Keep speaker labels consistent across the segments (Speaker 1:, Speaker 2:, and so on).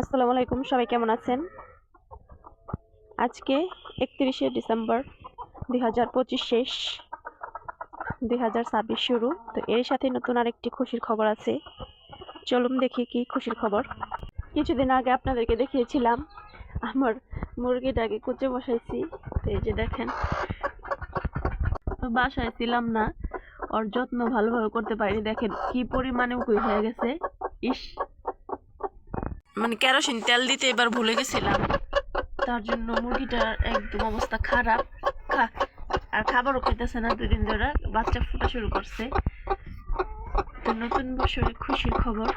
Speaker 1: আসসালামু আলাইকুম, সবাই কেমন আছেন? আজকে একত্রিশে ডিসেম্বর দুই হাজার পঁচিশ শেষ, দুই হাজার ছাব্বিশ শুরু। তো এর সাথে নতুন আরেকটি খুশির খবর আছে। চলুন দেখি কি খুশির খবর। কিছুদিন আগে আপনাদেরকে দেখিয়েছিলাম, আমার মুরগিটাকে কুচে বসাইছি। তো এই যে দেখেন তো বাসায় ছিলাম না, ওর যত্ন ভালোভাবে করতে পারিনি। দেখেন কি পরিমাণে উকুই হয়ে গেছে। ইস মানে কেরোসিন তেল দিতে এবার ভুলে গেছিলাম। তার জন্য মুরগিটার একদম অবস্থা খারাপ। আর খাবারও খেতেছে না দুদিন ধরে, বাচ্চা ফুটা শুরু করছে। তো নতুন বছরে খুশির খবর।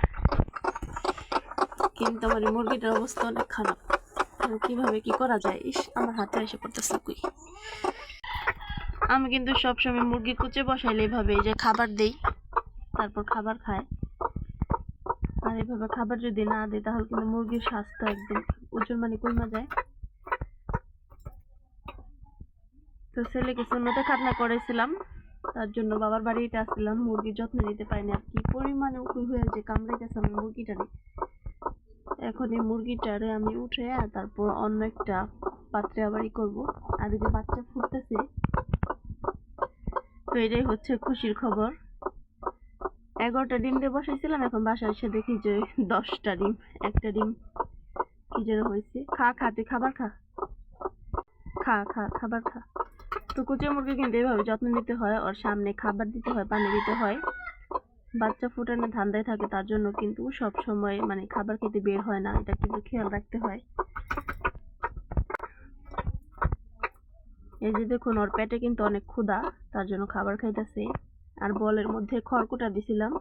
Speaker 1: কিন্তু আমার মুরগিটার অবস্থা অনেক খারাপ। কীভাবে কি করা যায়? ইস, আমার হাতে এসে পড়তেছে কুই? আমি কিন্তু সবসময় মুরগি কুচে বসাইলে এভাবে যে খাবার দেই, তারপর খাবার খায়। আর এভাবে খাবার যদি না দিই তাহলে কিন্তু মুরগির স্বাস্থ্য একদম ওজন মানে কমে যায়। তো ছেলেকে সুন্নতে খাতনা করেছিলাম তার জন্য বাবার বাড়িতে আসছিলাম মুরগির যত্ন নিতে পারিনি আর কি পরিমাণে উকুল হয়ে যে কামড়াইতেছে আমার মুরগিটারে। এখন এই মুরগিটারে আমি উঠে আর তারপর অন্য একটা পাত্রে আবারই করব। আর যে বাচ্চা ফুটতেছে, তো এটাই হচ্ছে খুশির খবর। এগারোটা ডিম দিয়ে বসাইছিলাম, এখন বাসায় এসে দেখি যে দশটা ডিম, একটা ডিম কি যেন হয়েছে। খা খা, তুই খাবার খা। খা খা, খাবার খা। তো কুচে মুরগি কিন্তু এভাবে যত্ন নিতে হয়, ওর সামনে খাবার দিতে হয়, পানি দিতে হয়। বাচ্চা ফুটানো ধান্দায় থাকে, তার জন্য কিন্তু সব সময় মানে খাবার খেতে বের হয় না, এটা কিন্তু খেয়াল রাখতে হয়। এই যে দেখুন, ওর পেটে কিন্তু অনেক ক্ষুধা, তার জন্য খাবার খাইতেছে। আর বলের মধ্যে খড়কুটা দিছিলাম।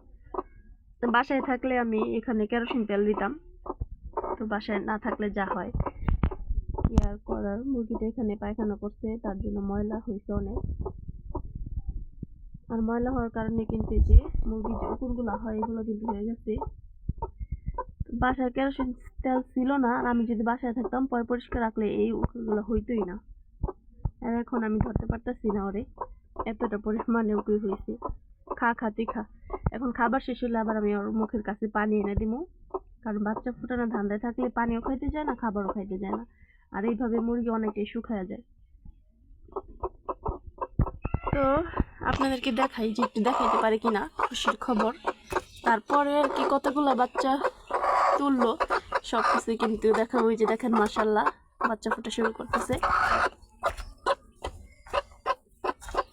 Speaker 1: বাসায় থাকলে আমি এখানে কেরোসিন তেল দিতাম। তো বাসায় না থাকলে যা হয়। কি আর করার? মুরগিটা এখানে পায়খানা করছে, তার জন্য ময়লা হয়েছে অনেক। আর ময়লা হওয়ার কারণে কিন্তু যে মুরগির যে উকুনগুলো হয়, এগুলো কিন্তু হয়ে গেছে। বাসায় কেরোসিন তেল ছিল না, আর আমি যদি বাসায় থাকতাম, পয় পরিষ্কার রাখলে এই উকুনগুলো হইতোই না। আর এখন আমি ধরতে পারতেছি না ওরে। এতটা পরিমাণে উকুই হয়েছে? খা খা, তুই খা। এখন খাবার শেষ হলে আবার আমি ওর মুখের কাছে পানি এনে দিব কারণ বাচ্চা ফুটানো ধান্দায় থাকলে পানিও খাইতে যায় না, খাবারও খাইতে যায় না। আর এইভাবে মুরগি অনেকটাই শুকায়া যায়। তো আপনাদেরকে দেখাই যে একটু দেখাইতে পারি কিনা খুশির খবর। তারপরে আর কি কতগুলো বাচ্চা তুললো সব কিছু কিন্তু দেখা ওই যে দেখেন মাসাল্লাহ বাচ্চা ফোটা শুরু করতেছে।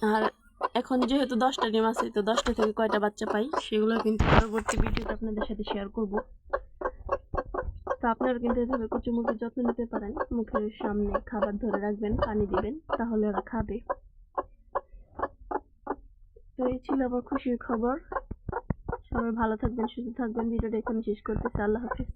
Speaker 1: আর এখন যেহেতু দশটা ডিম আছে, তো দশটা থেকে কয়টা বাচ্চা পাই, সেগুলো কিন্তু পরবর্তী ভিডিওতে আপনাদের সাথে শেয়ার করব। তো আপনারা কিন্তু এভাবে কচু মুখের যত্ন নিতে পারেন, মুখের সামনে খাবার ধরে রাখবেন, পানি দিবেন, তাহলে ওরা খাবে। তো এই ছিল আমার খুশির খবর। সবাই ভালো থাকবেন, সুস্থ থাকবেন ভিডিওটা এখানে শেষ করতেছি, আল্লাহ হাফিজ।